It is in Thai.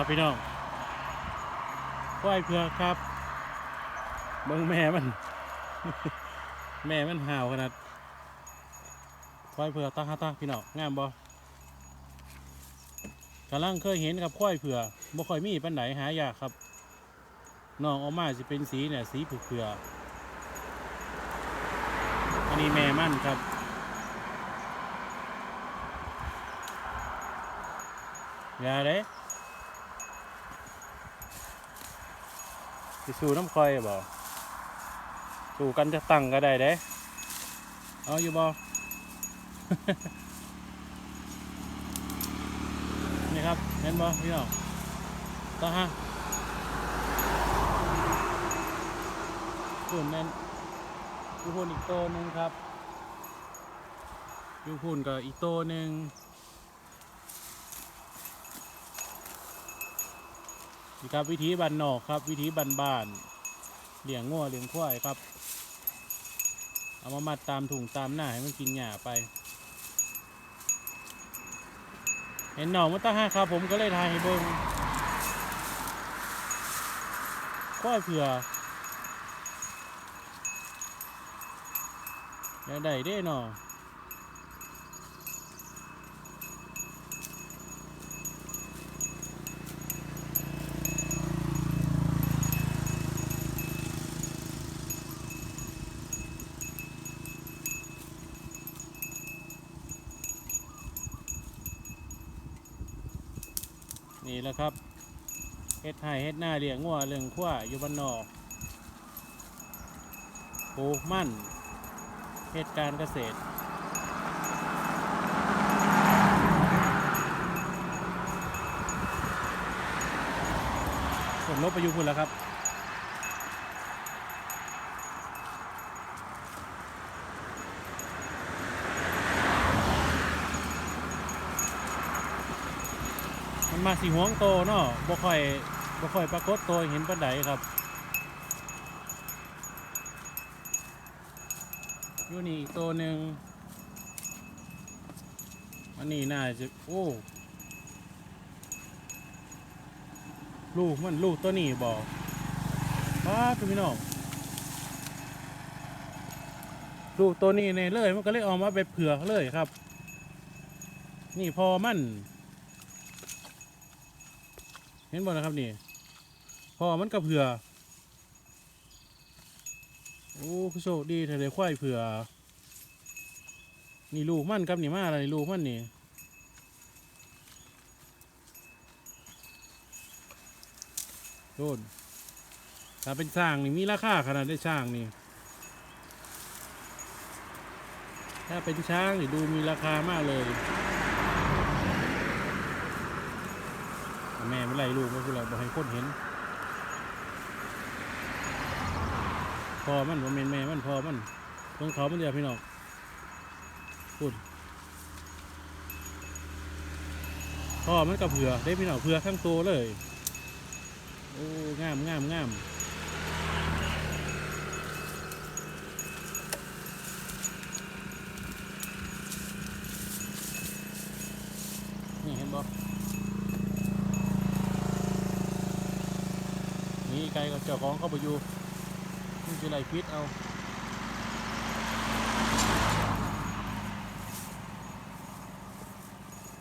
ครับพี่น้องควายเผือกครับเบิ้งแม่มัน แม่มันห่าวขนาดควายเผือกตาฮาตาพี่น้องงามบ่กำลังเคยเห็นกับควายเผือกบ่ค่อยมีปันไหนหายากครับน้องออกมาจะเป็นสีเนี่ยสีเผือกๆอันนี้แม่มันครับอย่าเด้ สิสู้น้ำคอยบ่สู้กันจะตั้งก็ได้เด้เอาอยู่บ่นี่ครับเห็นบ่พี่น้องต่อฮะส่วนนั้นยูพุนอีกโตหนึงครับยูพุนก็อีกโตหนึง นี่ครับวิธีบันนอกครับ วิธีบันบ้านเลี้ยงงัวเลี้ยงควายครับ เอามามัดตามถุงตามหน้าให้มันกินหญ้าไป เห็นหน่อมันตั้งห้าครับ ผมก็เลยทายให้เบิ้งควายเผืออย่าได้เด้หนอ นี่แหละครับเฮ็ดไห้เฮ็ดหน้าเลี้ยงงัวเลี้ยงขั้วอยู่บ้านนอกปลูกมั่นเฮ็ดการเกษตร ผมลบไปอยู่พุ่นแล้วครับ นมาสีห่วงโตเนาะบ่ค่อยบ่ค่อยปรากฏตัวเห็นปานใดครับอยู่นี่อีกตัวหนึ่งอันนี้น่าจะโอ้ลูกมันลูกตัวนี้บอกป้าคุณพี่น้องลูกตัวนี้เนี่ยเลยมันก็เลยออกมาเป็นเผือกเลยครับ นี่พอมัน เห็นบ่นะครับนี่พอมันก็เผื่อโอ้คือโชคดีทะเลควายเผื่อนี่ลูกมันครับนี่มาอะไรลูกมันนี่โดนถ้าเป็นช่างนี่มีราคาขนาดได้ช่างนี่ถ้าเป็นช้างนี่ดูมีราคามากเลย แม่ ไม่ไล่ลูกไม่คืออะไรบอให้คนเห็น พอมันว่าแม่นแม่มันพอมันเพิ่งเขามันเดียวพี่น้องพูดพอมันกับเผือได้พี่น้องเผือข้างตัวเลยโอ้งามงามงามนี่เห็นบ่ ไกลกับเจ้าของเข้าไปอยู่มันจะไล่พิษเอา